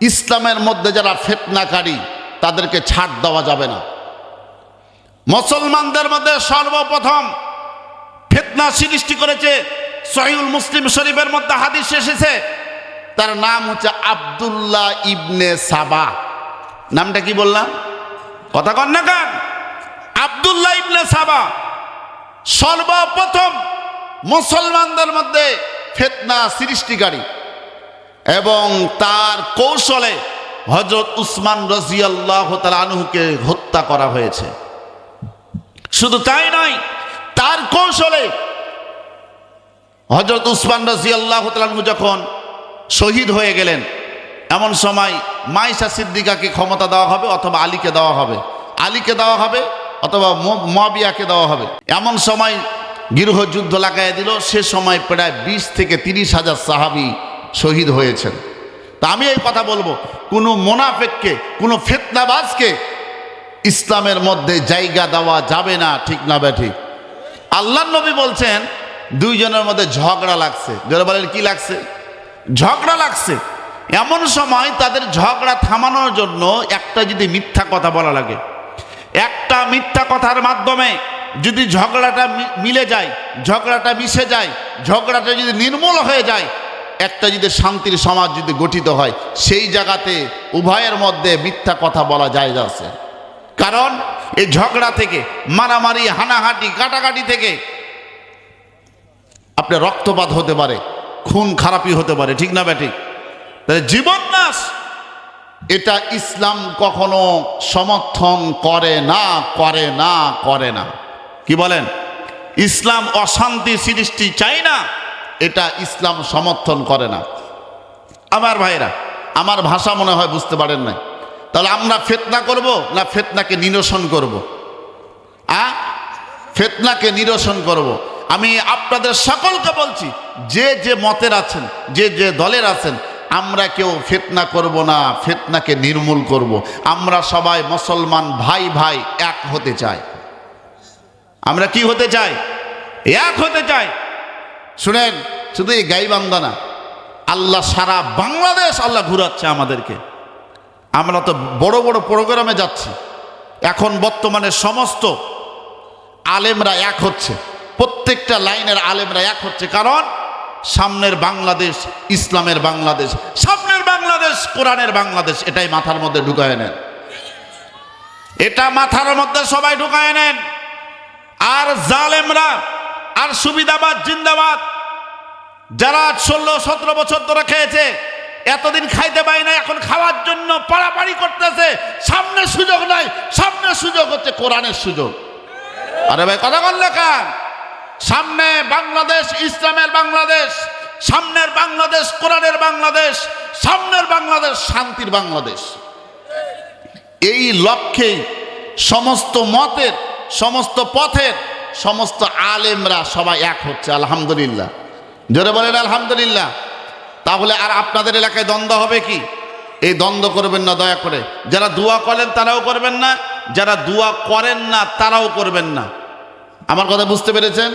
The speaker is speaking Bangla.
ইসলামের মধ্যে যারা ফেতনাকারী, তাদেরকে ছাড় দেওয়া যাবে না। মুসলমানদের মধ্যে সর্বপ্রথম ফেতনা সৃষ্টি করেছে সহিউল মুসলিম শরীফের মধ্যে হাদিস এসেছে। তার নাম হচ্ছে আব্দুল্লাহ ইবনে সাবা। নামটা কি বললাম? কথা কন না কান? আব্দুল্লাহ ইবনে সাবা। সর্বপ্রথম মুসলমানদের মধ্যে ফেতনা সৃষ্টিকারী। এবং তার কৌশলে হজরত উসমান রাজিয়াল্লাহ আনহুকে হত্যা করা হয়েছে। শুধু তাই নয়, তার কৌশলে হজরত উসমান রাজি আল্লাহ যখন শহীদ হয়ে গেলেন, এমন সময় মাইশা সিদ্দিকাকে ক্ষমতা দেওয়া হবে অথবা আলীকে দেওয়া হবে। আলীকে দেওয়া হবে অথবা মাবিয়াকে দেওয়া হবে। এমন সময় গৃহ যুদ্ধ লাগাই দিল, সে সময় প্রায় বিশ থেকে তিরিশ হাজার সাহাবি শহীদ হয়েছেন। তা আমি এই কথা বলব, কোনো মোনাফেককে, কোনো ফেতনাবাজকে ইসলামের মধ্যে জায়গা দেওয়া যাবে না, ঠিক না ব্যাঠিক আল্লাহ নবী বলছেন, দুইজনের মধ্যে ঝগড়া লাগছে। যারা বলেন, কি লাগছে? ঝগড়া লাগছে। এমন সময় তাদের ঝগড়া থামানোর জন্য একটা যদি মিথ্যা কথা বলা লাগে, একটা মিথ্যা কথার মাধ্যমে যদি ঝগড়াটা মিলে যায়, ঝগড়াটা মিশে যায়, ঝগড়াটা যদি নির্মূল হয়ে যায় একটা যদি শান্তির সমাজ যদি গঠিত হয়, সেই জায়গাতে উভয়ের মধ্যে মিথ্যা কথা বলা যায় আছে। কারণ এই ঝগড়া থেকে, মারামারি, হানাহাটি, কাটাকাটি থেকে আপনার রক্তপাত হতে পারে, খুন খারাপি হতে পারে, ঠিক না ব্যাঠিক তাহলে জীবন নাশ এটা ইসলাম কখনো সমর্থন করে না করে না করে না। কি বলেন? ইসলাম অশান্তি সৃষ্টি চাই না। এটা ইসলাম সমর্থন করে না। আমার ভাইরা, আমার ভাষা মনে হয় বুঝতে পারেন না তাহলে আমরা ফেতনা করব না ফেতনাকে নিরসন করব? আ? ফেতনাকে নিরসন করব। আমি আপনাদের সকলকে বলছি, যে যে মতের আছেন, যে যে দলের আছেন, আমরা কেউ ফেতনা করব না, ফেতনাকে নির্মূল করব। আমরা সবাই মুসলমান ভাই ভাই এক হতে চাই। আমরা কি হতে চাই? এক হতে চাই। শুনেন, শুধু এই গাইবান্ধা না আল্লাহ সারা বাংলাদেশ আল্লাহ ঘুরাচ্ছে আমাদেরকে। আমরা তো বড় বড় প্রোগ্রামে যাচ্ছি। এখন বর্তমানে সমস্ত আলেমরা এক হচ্ছে। প্রত্যেকটা লাইনের আলেমরা এক হচ্ছে। কারণ সামনের বাংলাদেশ ইসলামের বাংলাদেশ, সামনের বাংলাদেশ কোরআনের বাংলাদেশ, এটাই মাথার মধ্যে ঢুকায় নেন। এটা মাথার মধ্যে সবাই ঢুকায় নেন। আর জালেমরা আর সুবিধাবাদ জিন্দাবাদ। যারা ষোলো, সতেরো বছর ধরে খেয়েছে, এতদিন খাইতে পারি না এখন খাওয়ার জন্য পাড়াপাড়ি করতেছে। সামনে সুযোগ নাই, সামনে সুযোগ হচ্ছে কোরআনের সুযোগ। আরে ভাই, কথা বললে কান? সামনে বাংলাদেশ, ইসলামের বাংলাদেশ, সামনের বাংলাদেশ, কোরআনের বাংলাদেশ, সামনের বাংলাদেশ, শান্তির বাংলাদেশ। এই লক্ষ্যে সমস্ত মতের, সমস্ত পথের সমস্ত আলেমরা সবাই এক হচ্ছে, আলহামদুলিল্লাহ। জোরে বলেন আলহামদুলিল্লাহ। তাহলে আর আপনাদের এলাকায় দ্বন্দ্ব হবে কি? এই দ্বন্দ্ব করবেন না, দয়া করে। যারা দোয়া করেন তারাও করবেন না, যারা দোয়া করেন না তারাও করবেন না। আমার কথা বুঝতে পেরেছেন?